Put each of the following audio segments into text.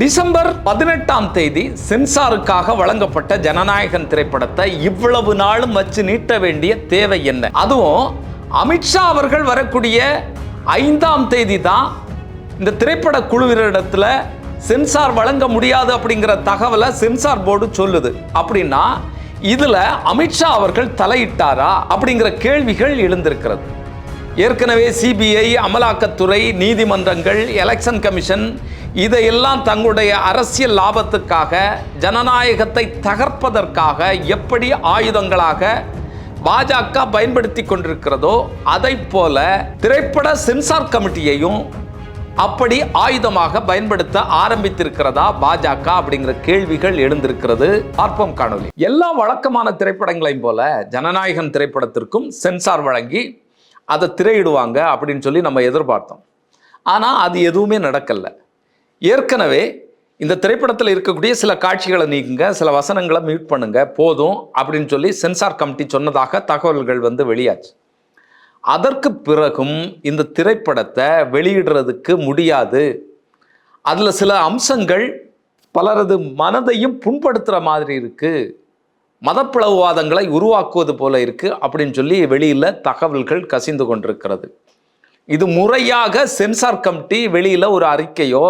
December பதினெட்டாம் தேதி சென்சாருக்காக வழங்கப்பட்ட ஜனநாயகன் திரைப்படத்தை இவ்வளவு நாளும் வச்சு நீட்ட வேண்டிய தேவை என்ன? அதுவும் அமித்ஷா அவர்கள் வரக்கூடிய ஐந்தாம் தேதி தான் இந்த திரைப்பட குழுவினரிடத்துல சென்சார் வழங்க முடியாது அப்படிங்கிற தகவலை சென்சார் போர்டு சொல்லுது. அப்படின்னா இதுல அமித்ஷா அவர்கள் தலையிட்டாரா அப்படிங்கிற கேள்விகள் எழுந்திருக்கிறது. ஏற்கனவே சிபிஐ அமலாக்கத்துறை நீதிமன்றங்கள் எலெக்ஷன் கமிஷன் இதையெல்லாம் தங்களுடைய அரசியல் லாபத்துக்காக ஜனநாயகத்தை தகர்ப்பதற்காக எப்படி ஆயுதங்களாக பாஜக பயன்படுத்தி கொண்டிருக்கிறதோ அதை போல திரைப்பட சென்சார் கமிட்டியையும் அப்படி ஆயுதமாக பயன்படுத்த ஆரம்பித்திருக்கிறதா பாஜக அப்படிங்கிற கேள்விகள் எழுந்திருக்கிறது. பார்ப்போம் காணொலி எல்லா வழக்கமான திரைப்படங்களையும் போல ஜனநாயகன் திரைப்படத்திற்கும் சென்சார் வழங்கி அதை திரையிடுவாங்க அப்படின்னு சொல்லி நம்ம எதிர்பார்த்தோம். ஆனால் அது எதுவுமே நடக்கலை. ஏற்கனவே இந்த திரைப்படத்தில் இருக்கக்கூடிய சில காட்சிகளை நீக்குங்க சில வசனங்களை மியூட் பண்ணுங்க போதும் அப்படின்னு சொல்லி சென்சார் கமிட்டி சொன்னதாக தகவல்கள் வந்து வெளியாச்சு. அதற்கு பிறகும் இந்த திரைப்படத்தை வெளியிடுறதுக்கு முடியாது. அதில் சில அம்சங்கள் பலரது மனதையும் புண்படுத்துகிற மாதிரி இருக்குது மதப்பிளவுவாதங்களை உருவாக்குவது போல இருக்குது அப்படின்னு சொல்லி வெளியில் தகவல்கள் கசிந்து கொண்டிருக்கிறது. இது முறையாக சென்சார் கமிட்டி வெளியில் ஒரு அறிக்கையோ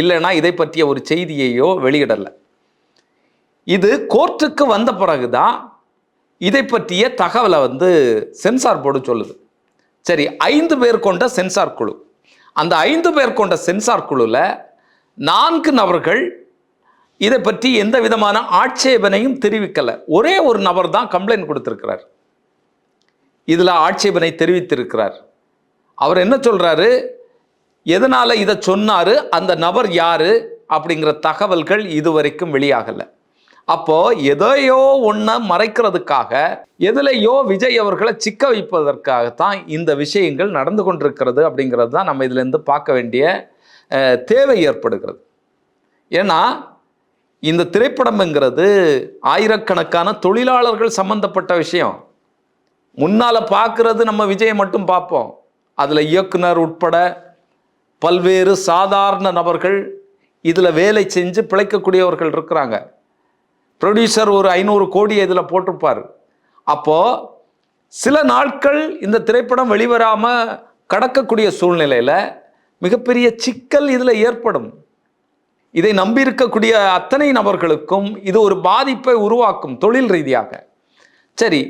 இல்லைன்னா இதை பற்றிய ஒரு செய்தியையோ வெளியிடலை. இது கோர்ட்டுக்கு வந்த பிறகுதான் இதை பற்றிய தகவலை வந்து சென்சார் போர்டு சொல்லுது. சரி ஐந்து பேர் கொண்ட சென்சார் குழு. அந்த ஐந்து பேர் கொண்ட சென்சார் குழுவில் நான்கு நபர்கள் இதை பற்றி எந்த விதமான ஆட்சேபனையும் தெரிவிக்கலை. ஒரே ஒரு நபர் தான் கம்ப்ளைண்ட் கொடுத்திருக்கிறார். இதில் ஆட்சேபனை தெரிவித்திருக்கிறார். அவர் என்ன சொல்கிறாரு எதனால் இதை சொன்னார்? அந்த நபர் யார்? அப்படிங்கிற தகவல்கள் இதுவரைக்கும் வெளியாகலை. அப்போ எதையோ ஒன்றை மறைக்கிறதுக்காக எதுலையோ விஜய் அவர்களை சிக்க வைப்பதற்காகத்தான் இந்த விஷயங்கள் நடந்து கொண்டிருக்கிறது அப்படிங்கிறது தான் நம்ம இதிலேருந்து பார்க்க வேண்டிய தேவை ஏற்படுகிறது. ஏன்னா இந்த திரைப்படம்ங்கிறது ஆயிரக்கணக்கான தொழிலாளர்கள் சம்பந்தப்பட்ட விஷயம். முன்னால் பார்க்கறது நம்ம விஜயை மட்டும் பார்ப்போம். அதில் இயக்குனர் உட்பட பல்வேறு சாதாரண நபர்கள் இதில் வேலை செஞ்சு பிழைக்கக்கூடியவர்கள் இருக்கிறாங்க. ப்ரொடியூசர் ஒரு ஐநூறு கோடியை இதில் போட்டிருப்பார். அப்போது சில நாட்கள் இந்த திரைப்படம் வெளிவராமல் கடக்கக்கூடிய சூழ்நிலையில் மிகப்பெரிய சிக்கல் இதில் ஏற்படும். இதை நம்பியிருக்கக்கூடிய அத்தனை நபர்களுக்கும் இது ஒரு பாதிப்பை உருவாக்கும் தொழில் ரீதியாக. சரி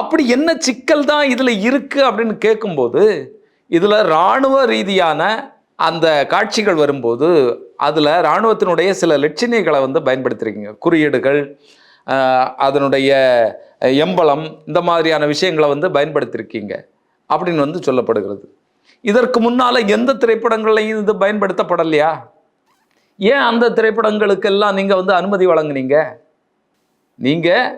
அப்படி என்ன சிக்கல் தான் இதில் இருக்குது அப்படின்னு கேட்கும்போது இதில் இராணுவ ரீதியான அந்த காட்சிகள் வரும்போது அதில் இராணுவத்தினுடைய சில லட்சணியங்களை வந்து பயன்படுத்திருக்கீங்க. குறியீடுகள் அதனுடைய எம்பளம் இந்த மாதிரியான விஷயங்களை வந்து பயன்படுத்தியிருக்கீங்க அப்படின்னு வந்து சொல்லப்படுகிறது. இதற்கு முன்னால் எந்த திரைப்படங்கள்லையும் இது பயன்படுத்தப்படலையா? ஏன் அந்த திரைப்படங்களுக்கெல்லாம் நீங்கள் வந்து அனுமதி வழங்குனீங்க? நீங்கள்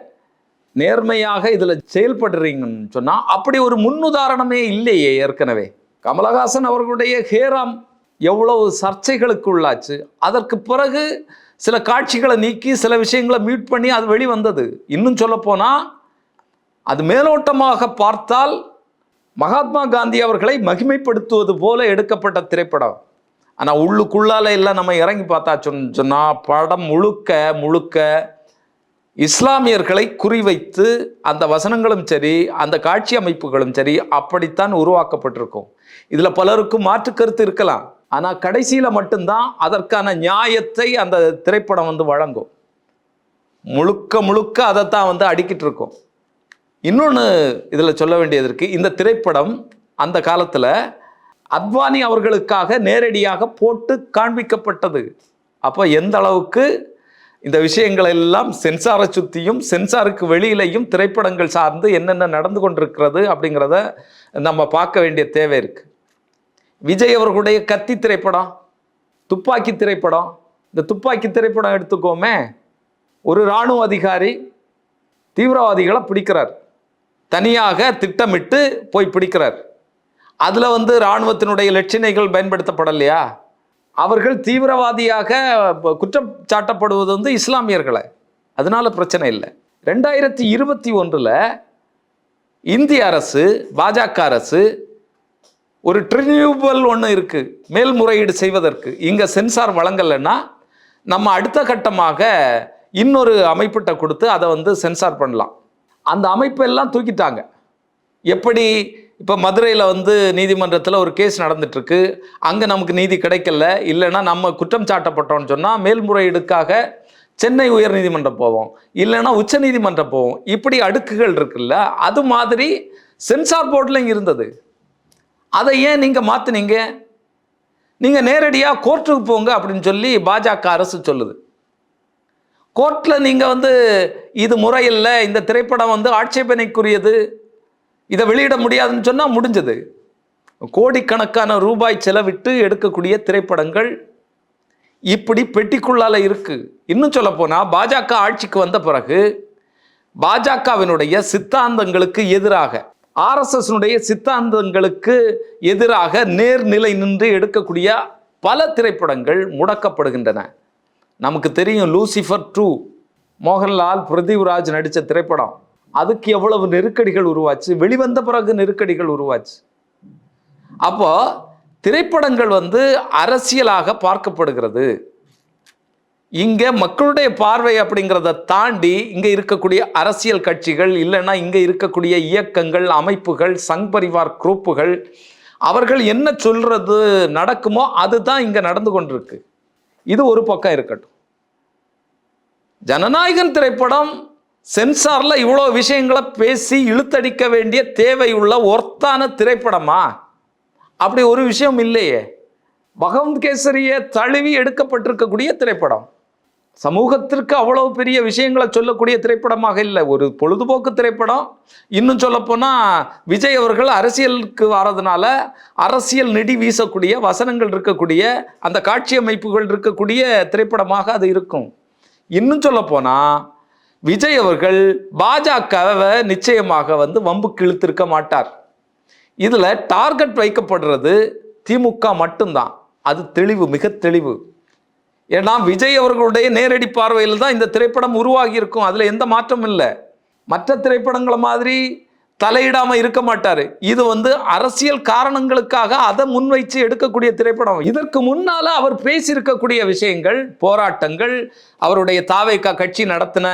நேர்மையாக இதில் செயல்படுறீங்கன்னு சொன்னால் அப்படி ஒரு முன்னுதாரணமே இல்லையே ஏற்கனவே. கமலஹாசன் அவர்களுடைய ஹேராம் எவ்வளவு சர்ச்சைகளுக்கு உள்ளாச்சு அதற்கு பிறகு சில காட்சிகளை நீக்கி சில விஷயங்களை மியூட் பண்ணி அது வெளிவந்தது. இன்னும் சொல்லப்போனால் அது மேலோட்டமாக பார்த்தால் மகாத்மா காந்தி அவர்களை மகிமைப்படுத்துவது போல எடுக்கப்பட்ட திரைப்படம். ஆனால் உள்ளுக்குள்ளால எல்லாம் நம்ம இறங்கி பார்த்தா சொன்ன சொன்னால் படம் முழுக்க முழுக்க இஸ்லாமியர்களை குறிவைத்து அந்த வசனங்களும் சரி அந்த காட்சி அமைப்புகளும் சரி அப்படித்தான் உருவாக்கப்பட்டிருக்கும். இதில் பலருக்கும் மாற்று கருத்து இருக்கலாம். ஆனால் கடைசியில் மட்டும்தான் அதற்கான நியாயத்தை அந்த திரைப்படம் வந்து வழங்கும். முழுக்க முழுக்க அதைத்தான் வந்து அடிக்கிட்டு இருக்கும். இன்னொன்று இதில் சொல்ல வேண்டியது இருக்குது இந்த திரைப்படம் அந்த காலத்தில் அத்வானி அவர்களுக்காக நேரடியாக போட்டு காண்பிக்கப்பட்டது. அப்போ எந்த அளவுக்கு இந்த விஷயங்கள் எல்லாம் சென்சாரை சுற்றியும் சென்சாருக்கு வெளியிலையும் திரைப்படங்கள் சார்ந்து என்னென்ன நடந்து கொண்டிருக்கிறது அப்படிங்கிறத நம்ம பார்க்க வேண்டிய தேவை இருக்கு. விஜய் அவர்களுடைய கத்தி திரைப்படம் துப்பாக்கி திரைப்படம் இந்த துப்பாக்கி திரைப்படம் எடுத்துக்கோமே ஒரு இராணுவ அதிகாரி தீவிரவாதிகளை பிடிக்கிறார். தனியாக திட்டமிட்டு போய் பிடிக்கிறார். அதில் வந்து இராணுவத்தினுடைய லட்சணைகள் பயன்படுத்தப்படலையா? அவர்கள் தீவிரவாதியாக குற்றம் சாட்டப்படுவது வந்து இஸ்லாமியர்களை. அதனால பிரச்சனை இல்லை. ரெண்டாயிரத்தி இருபத்தி ஒன்றில் இந்திய அரசு பாஜக அரசு ஒரு ட்ரினியூபல் ஒன்று இருக்குது மேல்முறையீடு செய்வதற்கு. இங்கே சென்சார் வழங்கலைன்னா நம்ம அடுத்த கட்டமாக இன்னொரு அமைப்பிட்ட கொடுத்து அதை வந்து சென்சார் பண்ணலாம். அந்த அமைப்பெல்லாம் தூக்கிட்டாங்க. எப்படி இப்போ மதுரையில் வந்து நீதிமன்றத்தில் ஒரு கேஸ் நடந்துட்டுருக்கு. அங்கே நமக்கு நீதி கிடைக்கல. இல்லைன்னா நம்ம குற்றம் சாட்டப்பட்டோம்னு சொன்னால் மேல்முறையீடுக்காக சென்னை உயர் நீதிமன்றம் போவோம். இல்லைன்னா உச்ச நீதிமன்றம் போவோம். இப்படி அடுக்குகள் இருக்குல்ல அது மாதிரி சென்சார் போர்ட்லையும் இருந்தது. அதை ஏன் நீங்கள் மாற்றுனீங்க நீங்கள் நேரடியாக கோர்ட்டுக்கு போங்க அப்படின்னு சொல்லி பாஜக அரசு சொல்லுது. கோர்ட்டில் நீங்கள் வந்து இது முறையில்லை இந்த திரைப்படம் வந்து ஆட்சேபனைக்குரியது. இதை வெளியிட முடியாதுன்னு சொன்னால் முடிஞ்சது. கோடிக்கணக்கான ரூபாய் செலவிட்டு எடுக்கக்கூடிய திரைப்படங்கள் இப்படி பெட்டிக்குள்ளால் இருக்குது இன்னும் சொல்லப்போனால் பாஜக ஆட்சிக்கு வந்த பிறகு பாஜகவினுடைய சித்தாந்தங்களுக்கு எதிராக ஆர்எஸ்எஸ்னுடைய சித்தாந்தங்களுக்கு எதிராக நேர்நிலை நின்று எடுக்கக்கூடிய பல திரைப்படங்கள் முடக்கப்படுகின்றன. நமக்கு தெரியும் லூசிஃபர் டூ மோகன்லால் பிருத்திவிராஜ் நடித்த திரைப்படம். அதுக்கு எவ்வளவு நெருக்கடிகள் உருவாச்சு? வெளிவந்த பிறகு நெருக்கடிகள் உருவாச்சு. அப்போ திரைப்படங்கள் வந்து அரசியலாக பார்க்கப்படுகிறது. இங்க மக்களுடைய பார்வை அப்படிங்கிறத தாண்டி இங்க இருக்கக்கூடிய அரசியல் கட்சிகள் இல்லைன்னா இங்க இருக்கக்கூடிய இயக்கங்கள் அமைப்புகள் சங் பரிவார் குரூப்புகள் அவர்கள் என்ன சொல்றது நடக்குமோ அதுதான் இங்க நடந்து கொண்டிருக்கு. இது ஒரு பக்கம் இருக்கட்டும். ஜனநாயகன் திரைப்படம் சென்சாரில் இவ்வளோ விஷயங்களை பேசி இழுத்தடிக்க வேண்டிய தேவை உள்ள ஒர்த்தான திரைப்படமா? அப்படி ஒரு விஷயம் இல்லையே. பகவந்த் கேசரியை தழுவி எடுக்கப்பட்டிருக்கக்கூடிய திரைப்படம். சமூகத்திற்கு அவ்வளவு பெரிய விஷயங்களை சொல்லக்கூடிய திரைப்படமாக இல்லை. ஒரு பொழுதுபோக்கு திரைப்படம். இன்னும் சொல்லப்போனால் விஜய் அவர்கள் அரசியலுக்கு வரதுனால அரசியல் நெடி வீசக்கூடிய வசனங்கள் இருக்கக்கூடிய அந்த காட்சி அமைப்புகள் இருக்கக்கூடிய திரைப்படமாக அது இருக்கும். இன்னும் சொல்லப்போனால் விஜய் அவர்கள் பாஜகவை நிச்சயமாக வந்து வம்புக்கு கிழித்திருக்க மாட்டார். இதில் டார்கெட் வைக்கப்படுறது திமுக மட்டும்தான். அது தெளிவு மிக தெளிவு. ஏன்னா விஜய் அவர்களுடைய நேரடி பார்வையில் தான் இந்த திரைப்படம் உருவாகி இருக்கும் அதில் எந்த மாற்றமும் இல்லை. மற்ற திரைப்படங்களை மாதிரி தலையிடாம இருக்க மாட்டாரு. இது வந்து அரசியல் காரணங்களுக்காக அதை முன்வைச்சு எடுக்கக்கூடிய திரைப்படம். இதற்கு முன்னால அவர் பேசியிருக்கக்கூடிய விஷயங்கள் போராட்டங்கள் அவருடைய தாவைக்கா கட்சி நடத்தின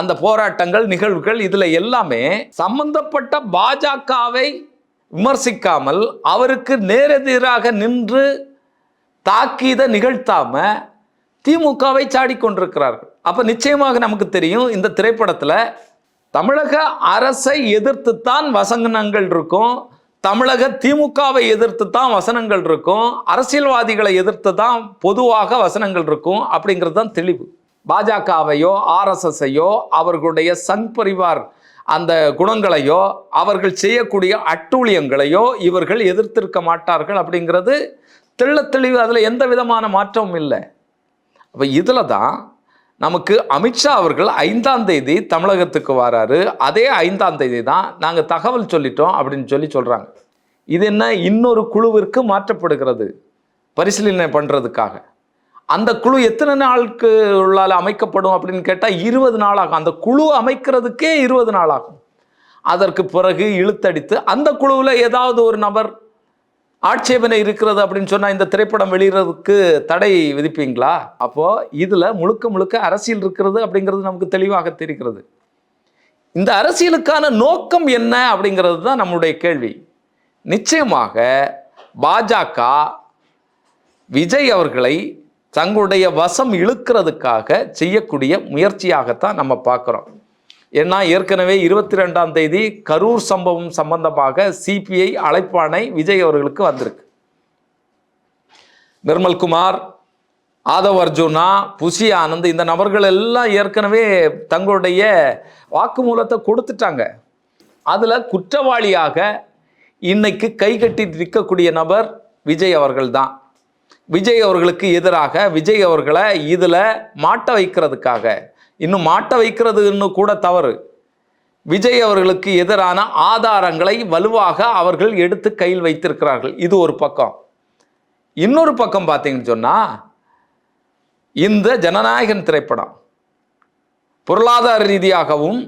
அந்த போராட்டங்கள் நிகழ்வுகள் இதுல எல்லாமே சம்பந்தப்பட்ட பாஜகவை விமர்சிக்காமல் அவருக்கு நேரெதிராக நின்று தாக்கீதை நிகழ்த்தாம திமுகவை சாடிக்கொண்டிருக்கிறார்கள். அப்ப நிச்சயமாக நமக்கு தெரியும் இந்த திரைப்படத்துல தமிழக அரசை எதிர்த்துத்தான் வசனங்கள் இருக்கும். தமிழக திமுகவை எதிர்த்து தான் வசனங்கள் இருக்கும். அரசியல்வாதிகளை எதிர்த்து தான் பொதுவாக வசனங்கள் இருக்கும் அப்படிங்கிறது தான் தெளிவு. பாஜகவையோ ஆர்எஸ்எஸ்ஸையோ அவர்களுடைய சங் பரிவார் அந்த குணங்களையோ அவர்கள் செய்யக்கூடிய அட்டூழியங்களையோ இவர்கள் எதிர்த்திருக்க மாட்டார்கள் அப்படிங்கிறது தெள்ள தெளிவு. அதில் எந்த விதமான மாற்றமும் இல்லை. அப்போ இதில் தான் நமக்கு அமித்ஷா அவர்கள் ஐந்தாம் தேதி தமிழகத்துக்கு வராரு. அதே ஐந்தாம் தேதி தான் நாங்கள் தகவல் சொல்லிட்டோம் அப்படின்னு சொல்லி சொல்கிறாங்க இது என்ன? இன்னொரு குழுவிற்கு மாற்றப்படுகிறது. பரிசீலனை பண்ணுறதுக்காக அந்த குழு எத்தனை நாளுக்கு உள்ளால் அமைக்கப்படும் அப்படின்னு கேட்டால் இருபது நாளாகும். அந்த குழு அமைக்கிறதுக்கே இருபது நாள் ஆகும் அதற்கு பிறகு இழுத்தடித்து அந்த குழுவில் ஏதாவது ஒரு நபர் ஆட்சேபனை இருக்கிறது அப்படின்னு சொன்னால் இந்த திரைப்படம் வெளியிறதுக்கு தடை விதிப்பீங்களா? அப்போ இதில் முழுக்க முழுக்க அரசியல் இருக்கிறது அப்படிங்கிறது நமக்கு தெளிவாக தெரிகிறது. இந்த அரசியலுக்கான நோக்கம் என்ன அப்படிங்கிறது தான் நம்முடைய கேள்வி. நிச்சயமாக பாஜக விஜய் அவர்களை தங்களுடைய வசம் இழுக்கிறதுக்காக செய்யக்கூடிய முயற்சியாகத்தான் நம்ம பார்க்குறோம். ஏன்னா ஏற்கனவே இருபத்தி ரெண்டாம் தேதி கரூர் சம்பவம் சம்பந்தமாக சிபிஐ அழைப்பாணை விஜய் அவர்களுக்கு வந்திருக்கு. நிர்மல்குமார் ஆதவ் அர்ஜுனா புஷி ஆனந்த் இந்த நபர்கள் எல்லாம் ஏற்கனவே தங்களுடைய வாக்குமூலத்தை கொடுத்துட்டாங்க. அதில் குற்றவாளியாக இன்னைக்கு கை கட்டி நிற்கக்கூடிய நபர் விஜய் அவர்கள் தான். விஜய் அவர்களுக்கு எதிராக விஜய் அவர்களை இதில் மாட்ட வைக்கிறதுக்காக இன்னும் மாட்ட வைக்கிறதுன்னு கூட தவறு. விஜய் அவர்களுக்கு எதிரான ஆதாரங்களை வலுவாக அவர்கள் எடுத்து கையில் வைத்திருக்கிறார்கள். இது ஒரு பக்கம். இன்னொரு பக்கம் பார்த்தீங்கன்னு சொன்னால் இந்த ஜனநாயகன் திரைப்படம். பொருளாதார ரீதியாகவும்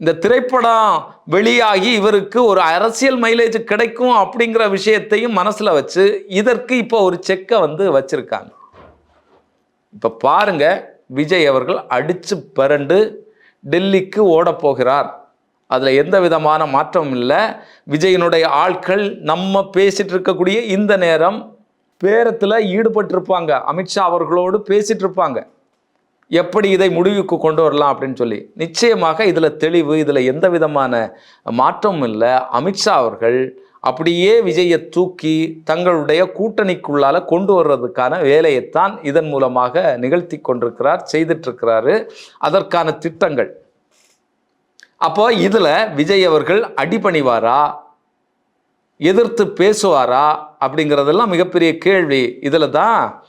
இந்த திரைப்படம் வெளியாகி இவருக்கு ஒரு அரசியல் மைலேஜ் கிடைக்கும் அப்படிங்கிற விஷயத்தையும் மனசில் வச்சு இதற்கு இப்போ ஒரு செக்கை வந்து வச்சுருக்காங்க. இப்போ பாருங்கள் விஜய் அவர்கள் அடித்து பிறண்டு டெல்லிக்கு ஓடப் போகிறார். அதில் எந்த விதமான மாற்றமும் இல்லை. விஜயனுடைய ஆட்கள் நம்ம பேசிகிட்டு இருக்கக்கூடிய இந்த நேரம் பேரத்தில் ஈடுபட்டிருப்பாங்க. அமித்ஷா அவர்களோடு பேசிகிட்டு இருப்பாங்க. எப்படி இதை முடிவுக்கு கொண்டு வரலாம் அப்படின்னு சொல்லி. நிச்சயமாக இதில் தெளிவு இதில் எந்த விதமான மாற்றமும் இல்லை. அமித்ஷா அவர்கள் அப்படியே விஜயை தூக்கி தங்களுடைய கூட்டணிக்குள்ளால கொண்டு வர்றதுக்கான வேலையைத்தான் இதன் மூலமாக நிகழ்த்தி கொண்டிருக்கிறார் செய்துட்டு அதற்கான திட்டங்கள். அப்போ இதில் விஜய் அவர்கள் அடிபணிவாரா? எதிர்த்து பேசுவாரா? அப்படிங்கிறதெல்லாம் மிகப்பெரிய கேள்வி. இதில் தான்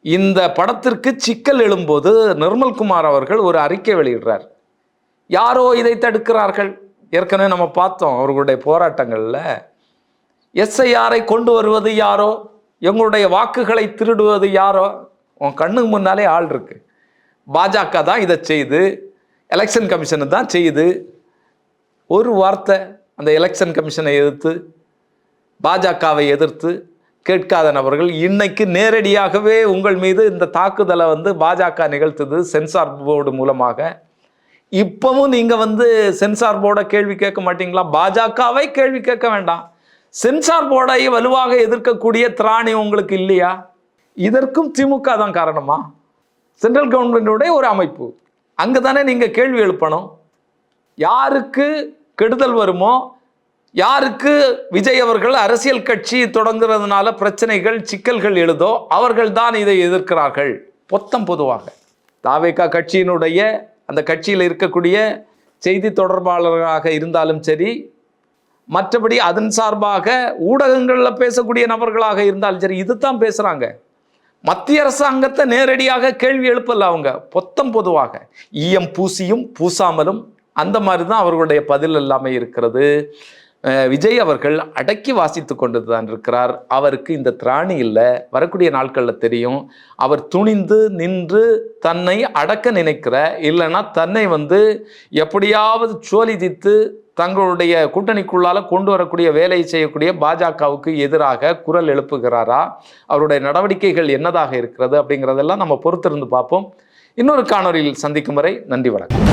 இந்த படத்திற்கு சிக்கல் எழும்போது நிர்மல்குமார் அவர்கள் ஒரு அறிக்கை வெளியிடுறார். யாரோ இதை தடுக்கிறார்கள். ஏற்கனவே நம்ம பார்த்தோம் அவர்களுடைய போராட்டங்களில். எஸ்ஐஆரை கொண்டு வருவது யாரோ? எங்களுடைய வாக்குகளை திருடுவது யாரோ? உன் கண்ணுக்கு முன்னாலே ஆள் இருக்கு. பாஜக தான் இதை செய்து எலெக்ஷன் கமிஷனை தான் செய்யுது ஒரு வார்த்தை அந்த எலெக்ஷன் கமிஷனை எதிர்த்து பாஜகவை எதிர்த்து கேட்காத நபர்கள் இன்னைக்கு நேரடியாகவே உங்கள் மீது இந்த தாக்குதலை வந்து பாஜக நிகழ்த்துது சென்சார் போர்டு மூலமாக. இப்பவும் நீங்கள் வந்து சென்சார் போர்டை கேள்வி கேட்க மாட்டீங்களா? பாஜகவை கேள்வி கேட்க வேண்டாம். சென்சார் போர்டை வலுவாக எதிர்க்கக்கூடிய திராணி உங்களுக்கு இல்லையா? இதற்கும் திமுக தான் காரணமா? சென்ட்ரல் கவர்மெண்டுடைய ஒரு அமைப்பு. அங்கே தானே நீங்கள் கேள்வி எழுப்பணும். யாருக்கு கெடுதல் வருமோ யாருக்கு விஜய் அவர்கள் அரசியல் கட்சி தொடங்குறதுனால பிரச்சனைகள் சிக்கல்கள் எழுதோ அவர்கள் தான் இதை எதிர்க்கிறார்கள். பொத்தம் பொதுவாக. தாவேகா கட்சியினுடைய அந்த கட்சியில் இருக்கக்கூடிய செய்தி தொடர்பாளராக இருந்தாலும் சரி மற்றபடி அதன் சார்பாக ஊடகங்களில் பேசக்கூடிய நபர்களாக இருந்தாலும் சரி இதுதான் பேசுகிறாங்க மத்திய அரசாங்கத்தை நேரடியாக கேள்வி எழுப்பல அவங்க பொத்தம் பொதுவாக. ஈயம் பூசியும் பூசாமலும் அந்த மாதிரி தான் அவர்களுடைய பதில் எல்லாமே இருக்கிறது. விஜய் அவர்கள் அடக்கி வாசித்து கொண்டு தான் இருக்கிறார். அவருக்கு இந்த திராணி இல்லை வரக்கூடிய நாட்களில் தெரியும். அவர் துணிந்து நின்று தன்னை அடக்க நினைக்கிற இல்லைன்னா தன்னை வந்து எப்படியாவது சோலிதித்து தங்களுடைய கூட்டணிக்குள்ளால் கொண்டு வரக்கூடிய வேலையை செய்யக்கூடிய பாஜகவுக்கு எதிராக குரல் எழுப்புகிறாரா? அவருடைய நடவடிக்கைகள் என்னதாக இருக்கிறது அப்படிங்கிறதெல்லாம் நம்ம பொறுத்திருந்து பார்ப்போம். இன்னொரு காணொலியில் சந்திக்கும் வரை நன்றி வணக்கம்.